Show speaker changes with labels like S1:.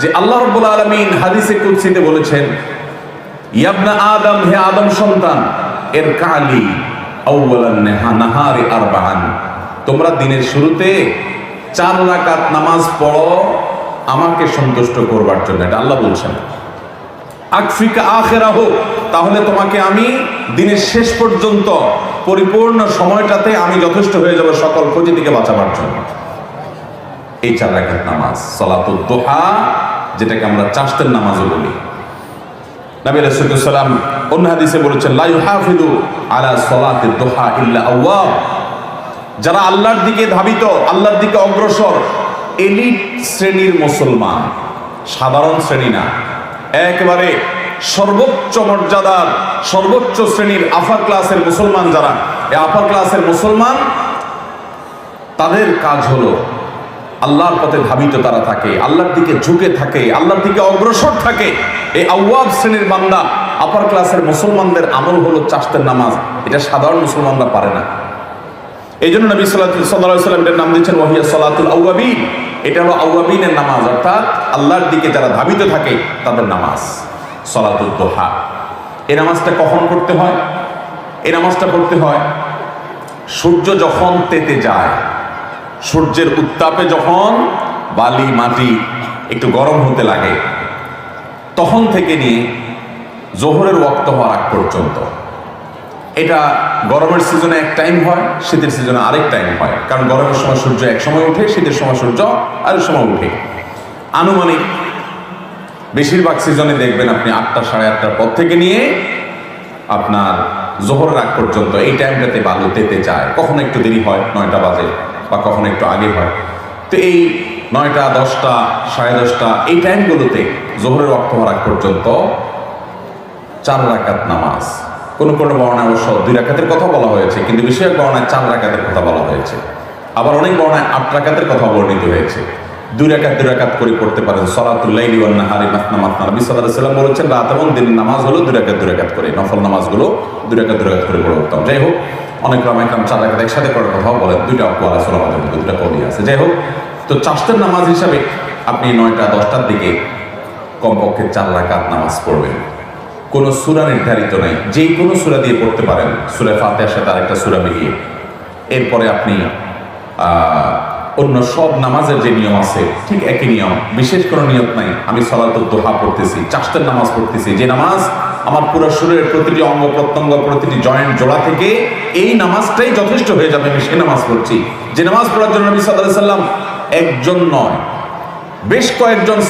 S1: যে আল্লাহ রব্বুল আলমিন হাদিসে কুৎসিতে বলেছেন, ইয়াবনা আদম, হে আদম সন্তান এর কালি তোমরা দিনের শুরুতে চার রাকাত নামাজ পড়ো, আমাকে সন্তুষ্ট করবার জন্য। এটা আল্লাহ বলছেন। আকফিকা আখেরা হোক তাহলে তোমাকে আমি দিনের শেষ পর্যন্ত পরিপূর্ণ সময়টাতে আমি যথেষ্ট হয়ে যাব সকল ক্ষতি থেকে বাঁচাবার জন্য। এই চার রাকাত নামাজ সলাতুল দোহা যেটাকে আমরা চাষতের নামাজও বলি। নবী রাসূলুল্লাহ অন্য হাদিসে বলেছেন, লা ইউহাফিদু আলা সলাতি দোহা ইল্লা আওয়াব। যারা আল্লাহর দিকে ধাবিত, আল্লাহর দিকে অগ্রসর, এলিট শ্রেণির মুসলমান, সাধারণ শ্রেণি না, একেবারে সর্বোচ্চ মর্যাদার, সর্বোচ্চ শ্রেণির আফার ক্লাসের মুসলমান যারা, এই আফার ক্লাসের মুসলমান, তাদের কাজ হলো আল্লাহর পথে ধাবিত তারা থাকে, আল্লাহর দিকে ঝুঁকে থাকে, আল্লাহর দিকে অগ্রসর থাকে। এই আউয়াব শ্রেণির বান্দা আপার ক্লাসের মুসলমানদের আমল হলো চাষতের নামাজ। এটা সাধারণ মুসলমানরা পারে না। এই জন্য নবী সাল্লাহ সাল্লাম এটার নাম দিচ্ছেন ওয়াহিয়া সলাতুল আউয়াবিন। এটা হলো আউয়াবিনের নামাজ, অর্থাৎ আল্লাহর দিকে যারা ধাবিত থাকে, তাদের নামাজ, সলাতুল দোহা। এ নামাজটা কখন করতে হয়? এ নামাজটা পড়তে হয় সূর্য যখন তেতে যায় সূর্যের উত্তাপে যখন বালি, মাটি একটু গরম হতে লাগে, তখন থেকে নিয়ে জোহরের ওয়াক্ত হওয়ার আগ পর্যন্ত। এটা গরমের সিজনে এক টাইম হয়, শীতের সিজনে আরেক টাইম হয়। কারণ গরমের সময় সূর্য এক সময় ওঠে শীতের সময় সূর্য আরেক সময় ওঠে আনুমানিক বেশিরভাগ সিজনে দেখবেন আপনি আটটা সাড়ে আটটার পর থেকে নিয়ে আপনার জোহরের আগ পর্যন্ত এই টাইমটাতে বালু তেতে যায়। কখনো একটু দেরি হয়, নয়টা বাজে। বা কখনো একটু আগে হয়। তো এই নয়টা, দশটা, সাড়ে দশটা, এই টাইমগুলোতে জোহরের অক্ট হওয়ার পর্যন্ত চার রাকাত নামাজ। কোনো কোনো বর্ণায় অবশ্য দুই রাকাতের কথা বলা হয়েছে, কিন্তু বিষয়ক বর্ণায় চার রাকাতের কথা বলা হয়েছে। আবার অনেক বর্ণায় আট রাকাতের কথা বর্ণিত হয়েছে। দুই রাকাত দুই রাকাত করে পড়তে পারেন। সলাতুল্লাইলি ওয়ান নাহারি মাতনা মাতনা সাল্লাম বলেছেন, রাত এবং দিনের নামাজ হলো দুই রাকাত দুই রাকাত করে। নফল নামাজগুলো দুই রাকাত দুই রাকাত করে পড়ে উঠতাম। যাই হোক অনেক রামায় কাম চার রাকাত একসাথে করার কথাও বলেন, দুইটা অকুয়াল আছে আমাদের মধ্যে দুটা কমই আছে। যাই হোক, তো চাষতের নামাজ হিসাবে আপনি নয়টা, দশটার দিকে কমপক্ষে চার রাকাত নামাজ পড়বেন। কোনো সুরা নির্ধারিত নাই। যে কোনো সুরা দিয়ে পড়তে পারেন। সুরা ফাতেহার সাথে আরেকটা সুরা মিলিয়ে। এরপরে আপনি অন্য সব নামাজের যে নিয়ম আছে, ঠিক একই নিয়ম। বিশেষ কোনো নিয়ম নাই। আমি সলাতুল দোহা পড়তেছি চাষতের নামাজ পড়তেছি। যে নামাজ আমার পুরো শরীরের প্রতিটি অঙ্গ প্রত্যঙ্গ, প্রতিটি জয়েন্ট জোড়া থেকে এই নামাজটাই যথেষ্ট হয়ে যাবে, আমি সে নামাজ পড়ছি। যে নামাজ পড়ার জন্য নবী সাল্লাহ সাল্লাম একজন নয়, বেশ কয়েকজন